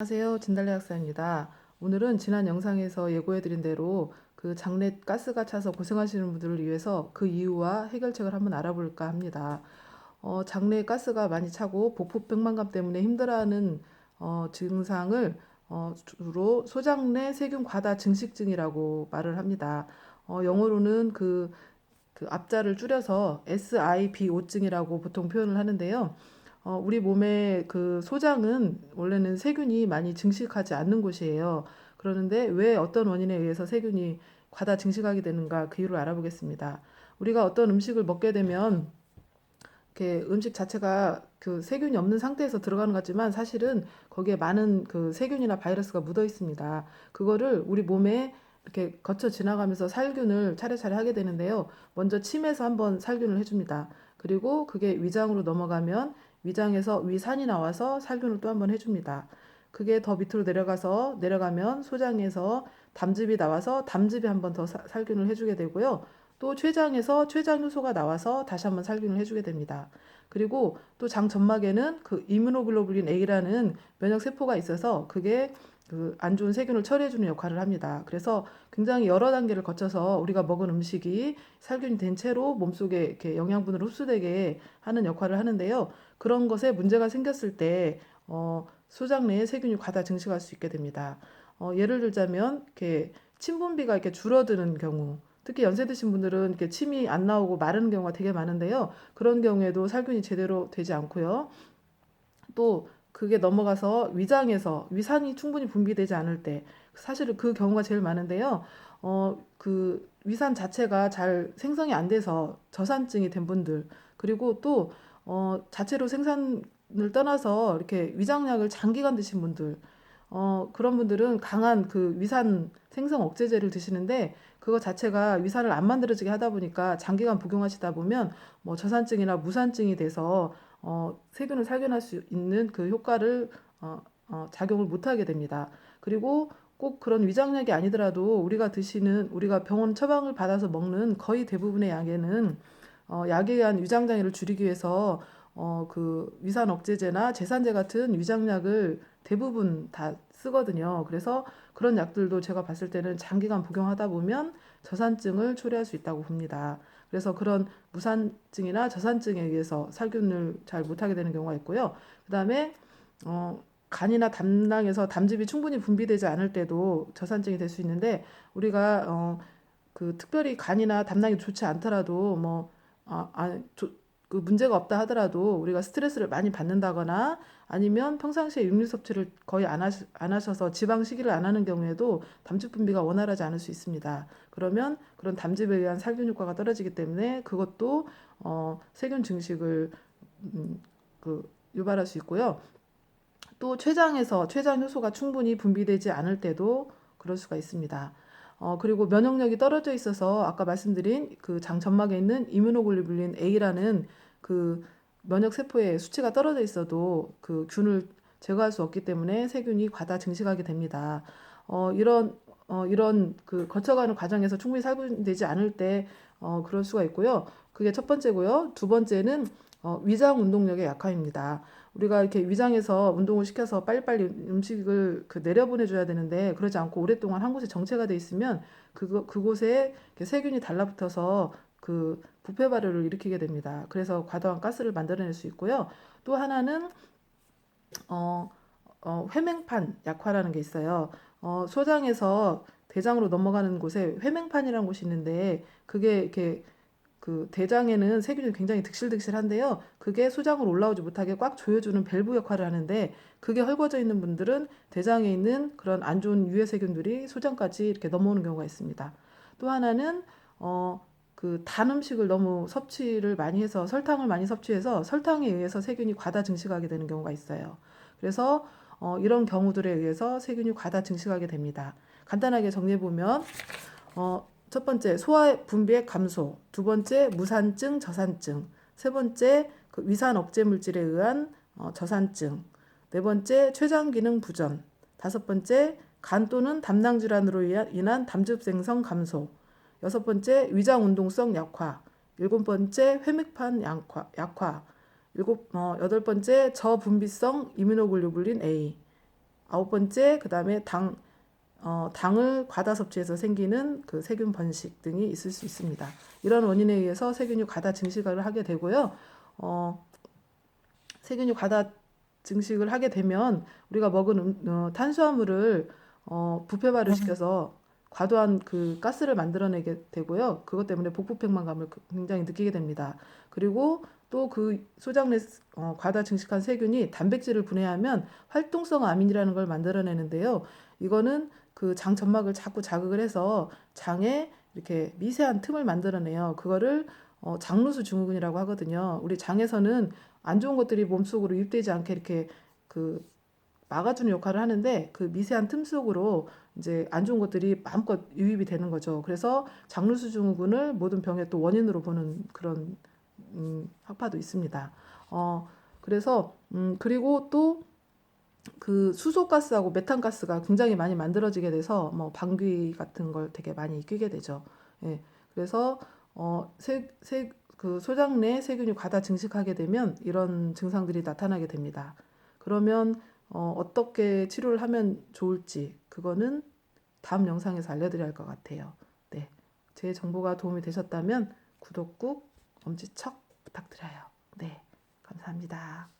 안녕하세요. 진달래 학사입니다. 오늘은 지난 영상에서 예고해드린 대로 그 장내 가스가 차서 고생하시는 분들을 위해서 그 이유와 해결책을 한번 알아볼까 합니다. 어, 장내 가스가 많이 차고 복부 백만감 때문에 힘들어하는 어, 증상을 어, 주로 소장내 세균 과다 증식증이라고 말을 합니다. 어, 영어로는 그, 그 앞자를 줄여서 SIBO증이라고 보통 표현을 하는데요. 어, 우리 몸의 그 소장은 원래는 세균이 많이 증식하지 않는 곳이에요. 그러는데 왜 어떤 원인에 의해서 세균이 과다 증식하게 되는가 그 이유를 알아보겠습니다. 우리가 어떤 음식을 먹게 되면 이렇게 음식 자체가 그 세균이 없는 상태에서 들어가는 것 같지만 사실은 거기에 많은 그 세균이나 바이러스가 묻어 있습니다. 그거를 우리 몸에 이렇게 거쳐 지나가면서 살균을 차례차례 하게 되는데요. 먼저 침에서 한번 살균을 해줍니다. 그리고 그게 위장으로 넘어가면 위장에서 위산이 나와서 살균을 또 한 번 해줍니다. 그게 더 밑으로 내려가서 내려가면 소장에서 담즙이 나와서 담즙이 한 번 더 살균을 해주게 되고요. 또 췌장에서 췌장 효소가 나와서 다시 한번 살균을 해주게 됩니다. 그리고 또 장 점막에는 그 이뮤노글로불린 A라는 면역 세포가 있어서 그게 그 안 좋은 세균을 처리해주는 역할을 합니다. 그래서 굉장히 여러 단계를 거쳐서 우리가 먹은 음식이 살균이 된 채로 몸속에 이렇게 영양분을 흡수되게 하는 역할을 하는데요. 그런 것에 문제가 생겼을 때 어, 소장 내에 세균이 과다 증식할 수 있게 됩니다. 어, 예를 들자면 이렇게 침 분비가 이렇게 줄어드는 경우 특히 연세 드신 분들은 이렇게 침이 안 나오고 마르는 경우가 되게 많은데요. 그런 경우에도 살균이 제대로 되지 않고요. 또 그게 넘어가서 위장에서 위산이 충분히 분비되지 않을 때 사실은 그 경우가 제일 많은데요. 어, 그 위산 자체가 잘 생성이 안 돼서 저산증이 된 분들 그리고 또 어, 자체로 생산을 떠나서 이렇게 위장약을 장기간 드신 분들 어, 그런 분들은 강한 그 위산 생성 억제제를 드시는데 그거 자체가 위산을 안 만들어지게 하다 보니까 장기간 복용하시다 보면 뭐 저산증이나 무산증이 돼서 어, 세균을 살균할 수 있는 그 효과를 어, 어, 작용을 못하게 됩니다. 그리고 꼭 그런 위장약이 아니더라도 우리가 드시는 우리가 병원 처방을 받아서 먹는 거의 대부분의 약에는 어, 약에 의한 위장 장애를 줄이기 위해서 어, 그 위산 억제제나 제산제 같은 위장약을 대부분 다 쓰거든요. 그래서 그런 약들도 제가 봤을 때는 장기간 복용하다 보면 저산증을 초래할 수 있다고 봅니다. 그래서 그런 무산증이나 저산증에 의해서 살균을 잘 못하게 되는 경우가 있고요. 그 다음에 어, 간이나 담낭에서 담즙이 충분히 분비되지 않을 때도 저산증이 될 수 있는데 우리가 어, 그 특별히 간이나 담낭이 좋지 않더라도 뭐 아, 아, 조, 그 문제가 없다 하더라도 우리가 스트레스를 많이 받는다거나 아니면 평상시에 육류 섭취를 거의 안, 하시, 안 하셔서 지방 식이를 안 하는 경우에도 담즙 분비가 원활하지 않을 수 있습니다. 그러면 그런 담즙에 의한 살균 효과가 떨어지기 때문에 그것도 어, 세균 증식을 음, 그 유발할 수 있고요. 또 췌장에서 췌장 효소가 충분히 분비되지 않을 때도 그럴 수가 있습니다. 어, 그리고 면역력이 떨어져 있어서 아까 말씀드린 그 장 점막에 있는 이뮤노글로불린 A라는 그 면역 세포의 수치가 떨어져 있어도 그 균을 제거할 수 없기 때문에 세균이 과다 증식하게 됩니다. 어, 이런 어, 이런 그 거쳐가는 과정에서 충분히 살균되지 않을 때 어, 그럴 수가 있고요. 그게 첫 번째고요. 두 번째는 어, 위장 운동력의 약화입니다. 우리가 이렇게 위장에서 운동을 시켜서 빨리빨리 음식을 그 내려보내줘야 되는데 그러지 않고 오랫동안 한 곳에 정체가 돼 있으면 그거, 그곳에 세균이 달라붙어서 그 부패 발효를 일으키게 됩니다. 그래서 과도한 가스를 만들어낼 수 있고요. 또 하나는 어, 어, 회맹판 약화라는 게 있어요. 어, 소장에서 대장으로 넘어가는 곳에 회맹판이라는 곳이 있는데 그게 이렇게 그 대장에는 세균이 굉장히 득실득실한데요. 그게 소장으로 올라오지 못하게 꽉 조여주는 밸브 역할을 하는데 그게 헐거져 있는 분들은 대장에 있는 그런 안 좋은 유해 세균들이 소장까지 이렇게 넘어오는 경우가 있습니다. 또 하나는 어, 그단 음식을 너무 섭취를 많이 해서 설탕을 많이 섭취해서 설탕에 의해서 세균이 과다 증식하게 되는 경우가 있어요. 그래서 어, 이런 경우들에 의해서 세균이 과다 증식하게 됩니다. 간단하게 정리해 보면 어, 첫 번째 소화 분비의 감소, 두 번째 무산증, 저산증, 세 번째 그 위산 억제 물질에 의한 어, 저산증, 네 번째 췌장 기능 부전, 다섯 번째 간 또는 담낭 질환으로 인한 담즙 생성 감소, 여섯 번째 위장 운동성 약화, 일곱 번째 회맥판 약화, 약화 일곱 어, 여덟 번째 저분비성 이뮤노글로불린 A, 아홉 번째 그 다음에 당 어, 당을 과다 섭취해서 생기는 그 세균 번식 등이 있을 수 있습니다. 이런 원인에 의해서 세균이 과다 증식을 하게 되고요. 어, 세균이 과다 증식을 하게 되면 우리가 먹은 음, 어, 탄수화물을 어, 부패화를 시켜서 과도한 그 가스를 만들어내게 되고요. 그것 때문에 복부 팽만감을 그- 굉장히 느끼게 됩니다. 그리고 또 그 소장 내 어, 과다 증식한 세균이 단백질을 분해하면 활동성 아민이라는 걸 만들어내는데요. 이거는 그 장 점막을 자꾸 자극을 해서 장에 이렇게 미세한 틈을 만들어내요. 그거를 어, 장루수 증후군이라고 하거든요. 우리 장에서는 안 좋은 것들이 몸속으로 유입되지 않게 이렇게 그 막아주는 역할을 하는데 그 미세한 틈 속으로 이제 안 좋은 것들이 마음껏 유입이 되는 거죠. 그래서 장루수 증후군을 모든 병의 또 원인으로 보는 그런 음, 학파도 있습니다. 어, 그래서 음, 그리고 또 그 수소가스하고 메탄가스가 굉장히 많이 만들어지게 돼서 뭐 방귀 같은 걸 되게 많이 뀌게 되죠. 예. 그래서 어, 세, 세, 그 소장 내 세균이 과다 증식하게 되면 이런 증상들이 나타나게 됩니다. 그러면 어, 어떻게 치료를 하면 좋을지 그거는 다음 영상에서 알려드려야 할 것 같아요. 네. 제 정보가 도움이 되셨다면 구독 꾹 엄지척 부탁드려요. 네. 감사합니다.